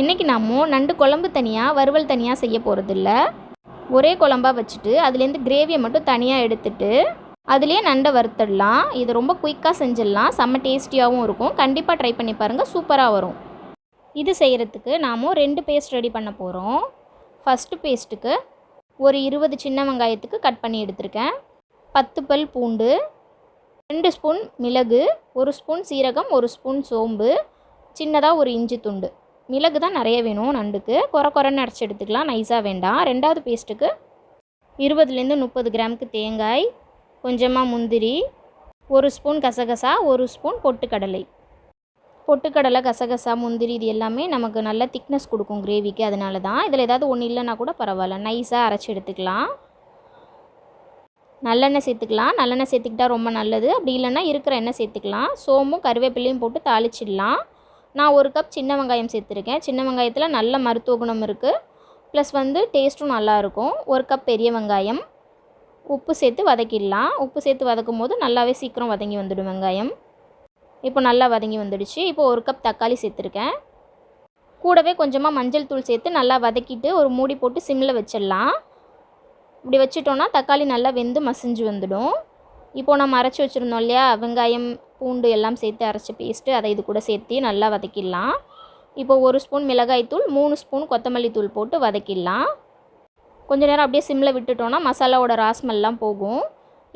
இன்றைக்கி நாம் நண்டு குழம்பு தனியாக வறுவல் தனியாக செய்ய போகிறதில்ல ஒரே குழம்பாக வச்சுட்டு அதுலேருந்து கிரேவியை மட்டும் தனியாக எடுத்துட்டு அதுலேயே நண்டை வறுத்துடலாம். இது ரொம்ப குயிக்காக செஞ்சிடலாம். செம்ம டேஸ்டியாகவும் இருக்கும். கண்டிப்பாக ட்ரை பண்ணி பாருங்கள் சூப்பராக வரும். இது செய்கிறதுக்கு நாம் ரெண்டு பேஸ்ட் ரெடி பண்ண போகிறோம் ஃபஸ்ட்டு பேஸ்ட்டுக்கு ஒரு இருபது சின்ன வெங்காயத்துக்கு கட் பண்ணி எடுத்திருக்கேன். பத்து பல் பூண்டு ரெண்டு ஸ்பூன் மிளகு ஒரு ஸ்பூன் சீரகம் ஒரு ஸ்பூன் சோம்பு சின்னதாக ஒரு இஞ்சி துண்டு. மிளகு தான் நிறைய வேணும் நண்டுக்கு. குறை குறைன்னு அரைச்சி எடுத்துக்கலாம். நைஸாக வேண்டாம். ரெண்டாவது பேஸ்ட்டுக்கு இருபதுலேருந்து முப்பது கிராமுக்கு தேங்காய் கொஞ்சமாக முந்திரி ஒரு ஸ்பூன் கசகசா ஒரு ஸ்பூன் பொட்டுக்கடலை. பொட்டுக்கடலை கசகசா முந்திரி இது எல்லாமே நமக்கு நல்ல திக்னஸ் கொடுக்கும் கிரேவிக்கு அதனால தான் இதில் ஏதாவது ஒன்று இல்லைன்னா கூட பரவாயில்ல. நைஸாக அரைச்சி எடுத்துக்கலாம். நல்லெண்ணெய் சேர்த்துக்கலாம். நல்லெண்ணெய் சேர்த்துக்கிட்டா ரொம்ப நல்லது. அப்படி இல்லைன்னா இருக்கிற எண்ணெய் சேர்த்துக்கலாம். சோமும் கருவேப்பிலையும் போட்டு தாளிச்சிடலாம். நான் ஒரு கப் சின்ன வெங்காயம் சேர்த்துருக்கேன். சின்ன வெங்காயத்தில் நல்ல மருத்துவ குணம் இருக்குது ப்ளஸ் வந்து டேஸ்ட்டும் நல்லாயிருக்கும் ஒரு கப் பெரிய வெங்காயம். உப்பு சேர்த்து வதக்கிடலாம். உப்பு சேர்த்து வதக்கும் போது நல்லாவே சீக்கிரம் வதங்கி வந்துடும் வெங்காயம். இப்போ நல்லா வதங்கி வந்துடுச்சு. இப்போ ஒரு கப் தக்காளி சேர்த்துருக்கேன். கூடவே கொஞ்சமாக மஞ்சள் தூள் சேர்த்து நல்லா வதக்கிட்டு ஒரு மூடி போட்டு சிம்மில் வச்சிடலாம். இப்படி வச்சிட்டோன்னா தக்காளி நல்லா வெந்து மசிஞ்சு வந்துடும். இப்போது நம்ம அரைச்சி வச்சுருந்தோம் இல்லையா? வெங்காயம் பூண்டு எல்லாம் சேர்த்து அரைச்சி பேஸ்ட்டு அதை இது கூட சேர்த்து நல்லா வதக்கிடலாம். இப்போ ஒரு ஸ்பூன் மிளகாய்த்தூள் மூணு ஸ்பூன் கொத்தமல்லி தூள் போட்டு வதக்கிடலாம். கொஞ்ச நேரம் அப்படியே சிம்மில் விட்டுட்டோன்னா மசாலாவோட ராஸ்மெல்லாம் போகும்.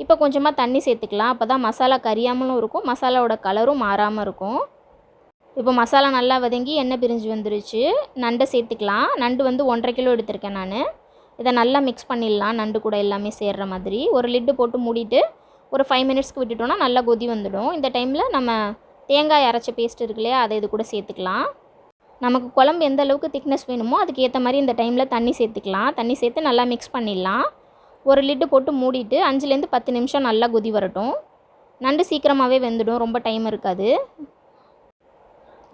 இப்போ கொஞ்சமாக தண்ணி சேர்த்துக்கலாம். அப்போ தான் மசாலா கரியாமலும் இருக்கும் மசாலாவோட கலரும் மாறாமல் இருக்கும். இப்போ மசாலா நல்லா வதங்கி எண்ணெய் பிரிஞ்சு வந்துருச்சு. நண்டை சேர்த்துக்கலாம். நண்டு வந்து ஒன்றரை கிலோ எடுத்திருக்கேன் நான். இதை நல்லா மிக்ஸ் பண்ணிடலாம். நண்டு கூட எல்லாமே சேர்கிற மாதிரி. ஒரு லிட்டு போட்டு மூடிட்டு ஒரு ஃபைவ் மினிட்ஸ்க்கு விட்டுட்டோன்னா நல்லா கொதி வந்துடும். இந்த டைமில் நம்ம தேங்காய் அரைச்ச பேஸ்ட் இருக்கு இல்லையா அதை இது கூட சேர்த்துக்கலாம். நமக்கு குழம்பு எந்த அளவுக்கு திக்னஸ் வேணுமோ அதுக்கு ஏற்ற மாதிரி இந்த டைமில் தண்ணி சேர்த்துக்கலாம். தண்ணி சேர்த்து நல்லா மிக்ஸ் பண்ணிடலாம். ஒரு லிட்டு போட்டு மூடிட்டு அஞ்சுலேருந்து பத்து நிமிஷம் நல்லா கொதி வரட்டும். நண்டு சீக்கிரமாகவே வெந்துடும் ரொம்ப டைம் இருக்காது.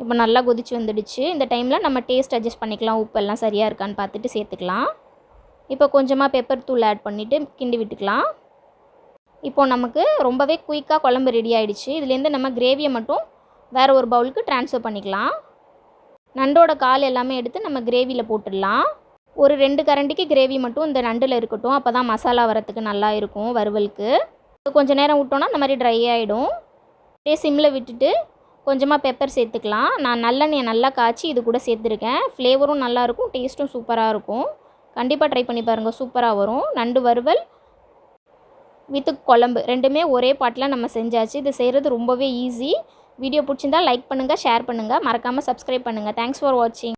இப்போ நல்லா கொதிச்சு வந்துடுச்சு. இந்த டைமில் நம்ம டேஸ்ட் அட்ஜஸ்ட் பண்ணிக்கலாம். உப்பெல்லாம் சரியாக இருக்கான்னு பார்த்துட்டு சேர்த்துக்கலாம். இப்போ கொஞ்சமாக பெப்பர் தூள் ஆட் பண்ணிவிட்டு கிண்டி விட்டுக்கலாம். இப்போது நமக்கு ரொம்பவே குயிக்காக குழம்பு ரெடி ஆகிடுச்சு இதுலேருந்து நம்ம கிரேவியை மட்டும் வேறு ஒரு பவுலுக்கு ட்ரான்ஸ்ஃபர் பண்ணிக்கலாம். நண்டோட கால் எல்லாமே எடுத்து நம்ம கிரேவியில் போட்டுடலாம். ஒரு ரெண்டு கரண்டிக்கு கிரேவி மட்டும் இந்த நண்டில் இருக்கட்டும். அப்போ தான் மசாலா வரத்துக்கு நல்லா இருக்கும் வறுவலுக்கு. கொஞ்சம் நேரம் விட்டோன்னா இந்த மாதிரி ட்ரை ஆகிடும் அப்படியே சிம்மில் விட்டுட்டு கொஞ்சமாக பெப்பர் சேர்த்துக்கலாம். நான் நல்லெண்ணெயை நல்லா காய்ச்சி இது கூட சேர்த்துருக்கேன். ஃப்ளேவரும் நல்லாயிருக்கும் டேஸ்ட்டும் சூப்பராக இருக்கும். கண்டிப்பாக ட்ரை பண்ணி பாருங்கள் சூப்பராக வரும். நண்டு வறுவல் வித்து குழம்பு. ரெண்டுமே ஒரே பாட்டில் நம்ம செஞ்சாச்சு. இது செய்கிறது ரொம்பவே ஈஸி வீடியோ பிடிச்சிருந்தா லைக் பண்ணுங்கள் ஷேர் பண்ணுங்கள் மறக்காமல் சப்ஸ்கிரைப் பண்ணுங்கள் தேங்க்ஸ் ஃபார் வாட்சிங்